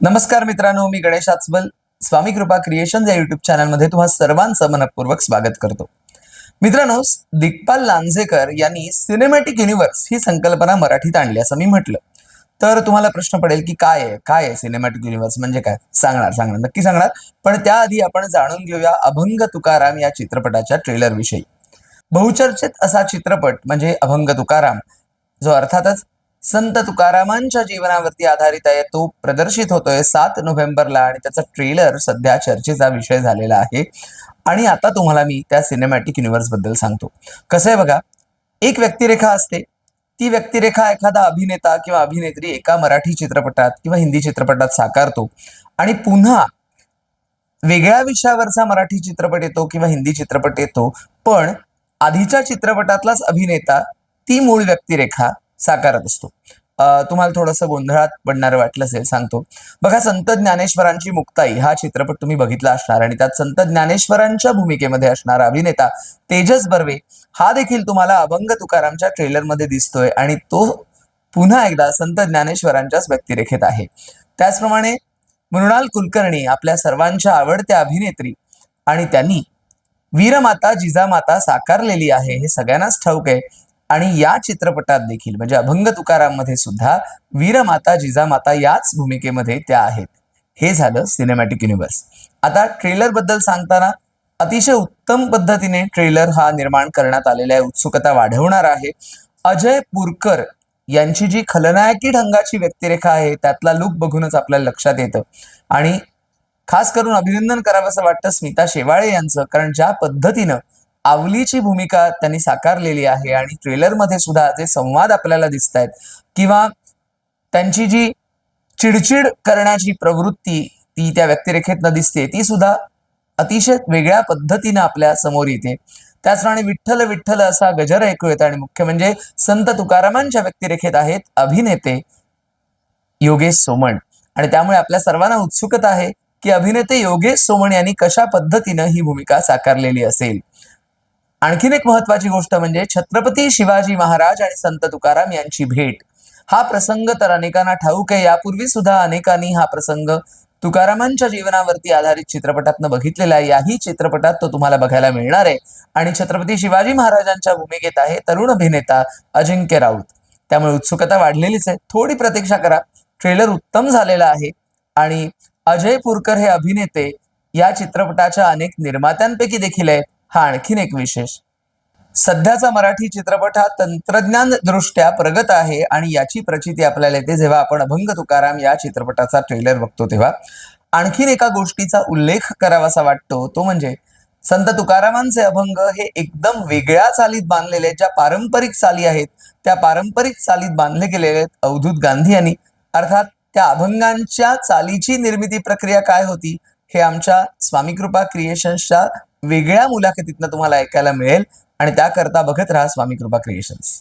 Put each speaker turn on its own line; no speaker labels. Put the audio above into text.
नमस्कार मित्रांनो मी गणेश आचबल. स्वामी कृपा क्रिएशन या युट्यूब चॅनलमध्ये तुम्हा सर्वांचं मनपूर्वक स्वागत करतो. मित्रांनो दिग्पाल लांजेकर यांनी सिनेमॅटिक युनिव्हर्स ही संकल्पना मराठीत आणली असं मी म्हटलं. तर तुम्हाला प्रश्न पडेल की काय आहे? काय आहे सिनेमॅटिक युनिव्हर्स म्हणजे काय? सांगणार सांगणार. नक्की सांगणार. पण त्याआधी आपण जाणून घेऊया अभंग तुकाराम या चित्रपटाच्या ट्रेलर विषयी. बहुचर्चित असा चित्रपट म्हणजे अभंग तुकाराम जो अर्थातच संत तुकारामांच्या जीवनावरती आधारित आहे. तो प्रदर्शित होतोय सात नोव्हेंबरला आणि त्याचा ट्रेलर सध्या चर्चेचा विषय झालेला आहे. आणि आता तुम्हाला मी त्या सिनेमॅटिक युनिव्हर्सबद्दल सांगतो. कसं आहे बघा एक व्यक्तिरेखा असते. ती व्यक्तिरेखा एखादा अभिनेता किंवा अभिनेत्री एका मराठी चित्रपटात किंवा हिंदी चित्रपटात साकारतो. आणि पुन्हा वेगळ्या विषयावरचा मराठी चित्रपट येतो किंवा हिंदी चित्रपट येतो. पण आधीच्या चित्रपटातलाच अभिनेता ती मूळ व्यक्तिरेखा साकारत असतो. तुम्हाला थोडंसं गोंधळात पडणारं वाटलं असेल सांगतो. बघा संत ज्ञानेश्वरांची मुक्ताई हा चित्रपट तुम्ही बघितला असणार आणि त्यात संत ज्ञानेश्वरांच्या भूमिकेमध्ये असणारा अभिनेता तेजस बर्वे हा देखील तुम्हाला अभंग तुकारामच्या ट्रेलरमध्ये दिसतोय आणि तो पुन्हा एकदा संत ज्ञानेश्वरांच्याच व्यक्तिरेखेत आहे. त्याचप्रमाणे मृणाल कुलकर्णी आपल्या सर्वांच्या आवडत्या अभिनेत्री आणि त्यांनी वीरमाता जिजामाता साकारलेली आहे हे सगळ्यांनाच ठाऊक आहे. आणि या चित्रपटात देखील म्हणजे अभंग तुकाराममध्ये सुद्धा वीरमाता जिजामाता याच भूमिकेमध्ये त्या आहेत. हे झालं सिनेमॅटिक युनिव्हर्स आता ट्रेलरबद्दल सांगताना अतिशय उत्तम पद्धतीने ट्रेलर हा निर्माण करण्यात आलेला आहे उत्सुकता वाढवणार आहे. अजय पुरकर यांची जी खलनायकी ढंगाची व्यक्तिरेखा आहे त्यातला लुक बघूनच आपल्याला लक्षात येतं. आणि खास करून अभिनंदन करावं असं वाटतं स्मिता शेवाळे यांचं कारण ज्या पद्धतीनं आवलीची भूमिका त्यांनी साकारलेली आहे आणि ट्रेलरमध्ये सुद्धा जे संवाद आपल्याला दिसत आहेत किंवा त्यांची जी चिडचिड करण्याची प्रवृत्ती ती त्या व्यक्तिरेखेतनं दिसते ती सुद्धा अतिशय वेगळ्या पद्धतीनं आपल्यासमोर येते. त्याचप्रमाणे विठ्ठल विठ्ठल असा गजर ऐकू येतो आणि मुख्य म्हणजे संत तुकारामांच्या व्यक्तिरेखेत आहेत अभिनेते योगेश सोमण. आणि त्यामुळे आपल्या सर्वांना उत्सुकता आहे की अभिनेते योगेश सोमण यांनी कशा पद्धतीनं ही भूमिका साकारलेली असेल. आणखीन एक महत्वाची गोष्ट म्हणजे छत्रपती शिवाजी महाराज आणि संत तुकाराम यांची भेट. हा प्रसंग तर अनेकांना ठाऊक आहे. यापूर्वी सुद्धा अनेकांनी हा प्रसंग तुकारामांच्या जीवनावरती आधारित चित्रपटातनं बघितलेला आहे. याही चित्रपटात तो तुम्हाला बघायला मिळणार आहे. आणि छत्रपती शिवाजी महाराजांच्या भूमिकेत आहे तरुण अभिनेता अजिंक्य राऊत. त्यामुळे उत्सुकता वाढलेलीच आहे. थोडी प्रतीक्षा करा. ट्रेलर उत्तम झालेला आहे. आणि अजय पुरकर हे अभिनेते या चित्रपटाच्या अनेक निर्मात्यांपैकी देखील आहेत. हा आणखीन एक विशेष. सध्याचा मराठी चित्रपट हा तंत्रज्ञान दृष्ट्या प्रगत आहे आणि याची प्रचिती आपल्याला येते जेव्हा आपण अभंग तुकाराम या चित्रपटाचा ट्रेलर बघतो तेव्हा. आणखीन एका गोष्टीचा उल्लेख करावासा वाटतो तो म्हणजे संत तुकारामांचे अभंग हे एकदम वेगळ्या चालीत बांधलेले आहेत ज्या पारंपरिक चाली आहेत त्या पारंपरिक चालीत बांधले गेलेले आहेत अवधूत गांधी यांनी. अर्थात त्या अभंगांच्या चालीची निर्मिती प्रक्रिया काय होती हे आमच्या स्वामी कृपा क्रिएशन्सच्या वेगळ्या मुलाखतीतनं तुम्हाला ऐकायला मिळेल आणि त्याकरता बघत राहा स्वामी कृपा क्रिएशन्स